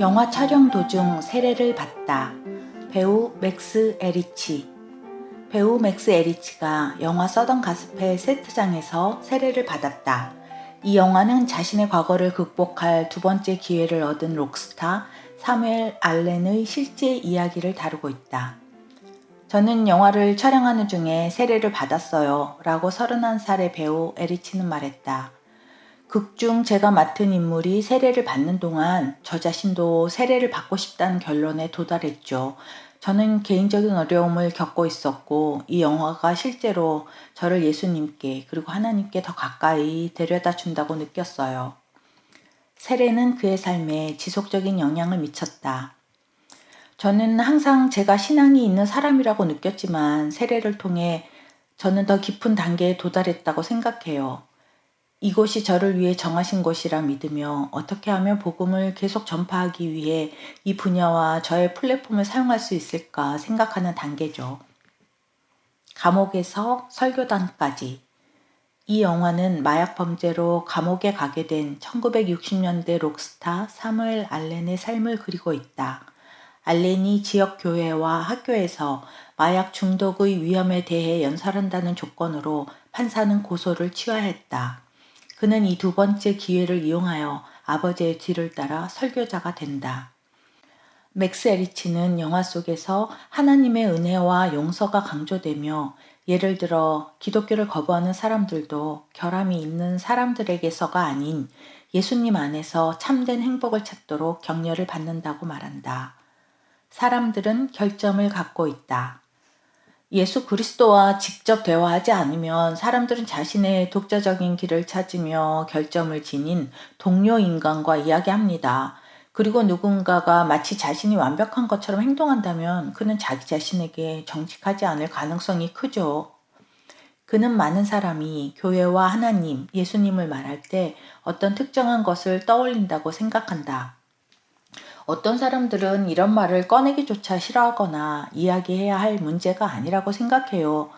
영화 촬영 도중 세례를 받다. 배우 맥스 에리치. 배우 맥스 에리치가 영화 서던 가스펠 세트장에서 세례를 받았다. 이 영화는 자신의 과거를 극복할 두 번째 기회를 얻은 록스타 사무엘 알렌의 실제 이야기를 다루고 있다. 저는 영화를 촬영하는 중에 세례를 받았어요. 라고 31살의 배우 에리치는 말했다. 극중 제가 맡은 인물이 세례를 받는 동안 저 자신도 세례를 받고 싶다는 결론에 도달했죠. 저는 개인적인 어려움을 겪고 있었고 이 영화가 실제로 저를 예수님께 그리고 하나님께 더 가까이 데려다 준다고 느꼈어요. 세례는 그의 삶에 지속적인 영향을 미쳤다. 저는 항상 제가 신앙이 있는 사람이라고 느꼈지만 세례를 통해 저는 더 깊은 단계에 도달했다고 생각해요. 이곳이 저를 위해 정하신 곳이라 믿으며 어떻게 하면 복음을 계속 전파하기 위해 이 분야와 저의 플랫폼을 사용할 수 있을까 생각하는 단계죠. 감옥에서 설교단까지. 이 영화는 마약 범죄로 감옥에 가게 된 1960년대 록스타 사무엘 알렌의 삶을 그리고 있다. 알렌이 지역 교회와 학교에서 마약 중독의 위험에 대해 연설한다는 조건으로 판사는 고소를 취하했다. 그는 이 두 번째 기회를 이용하여 아버지의 뒤를 따라 설교자가 된다. 맥스 에리치는 영화 속에서 하나님의 은혜와 용서가 강조되며 예를 들어 기독교를 거부하는 사람들도 결함이 있는 사람들에게서가 아닌 예수님 안에서 참된 행복을 찾도록 격려를 받는다고 말한다. 사람들은 결점을 갖고 있다. 예수 그리스도와 직접 대화하지 않으면 사람들은 자신의 독자적인 길을 찾으며 결점을 지닌 동료 인간과 이야기합니다. 그리고 누군가가 마치 자신이 완벽한 것처럼 행동한다면 그는 자기 자신에게 정직하지 않을 가능성이 크죠. 그는 많은 사람이 교회와 하나님, 예수님을 말할 때 어떤 특정한 것을 떠올린다고 생각한다. 어떤 사람들은 이런 말을 꺼내기조차 싫어하거나 이야기해야 할 문제가 아니라고 생각해요.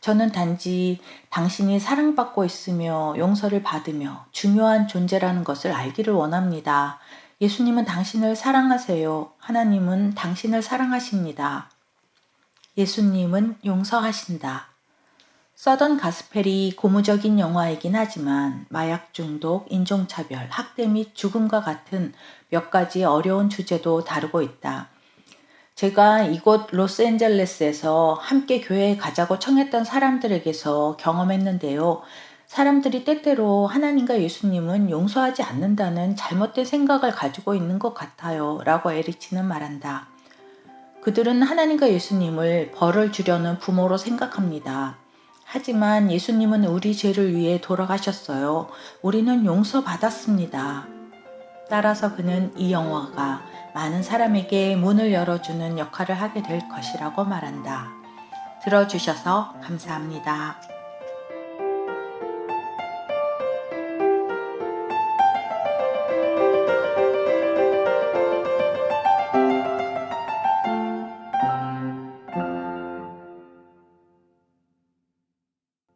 저는 단지 당신이 사랑받고 있으며 용서를 받으며 중요한 존재라는 것을 알기를 원합니다. 예수님은 당신을 사랑하세요. 하나님은 당신을 사랑하십니다. 예수님은 용서하신다. 서던 가스펠이 고무적인 영화이긴 하지만 마약 중독, 인종차별, 학대 및 죽음과 같은 몇 가지 어려운 주제도 다루고 있다. 제가 이곳 로스앤젤레스에서 함께 교회에 가자고 청했던 사람들에게서 경험했는데요. 사람들이 때때로 하나님과 예수님은 용서하지 않는다는 잘못된 생각을 가지고 있는 것 같아요. 라고 에리치는 말한다. 그들은 하나님과 예수님을 벌을 주려는 부모로 생각합니다. 하지만 예수님은 우리 죄를 위해 돌아가셨어요. 우리는 용서받았습니다. 따라서 그는 이 영화가 많은 사람에게 문을 열어주는 역할을 하게 될 것이라고 말한다. 들어주셔서 감사합니다.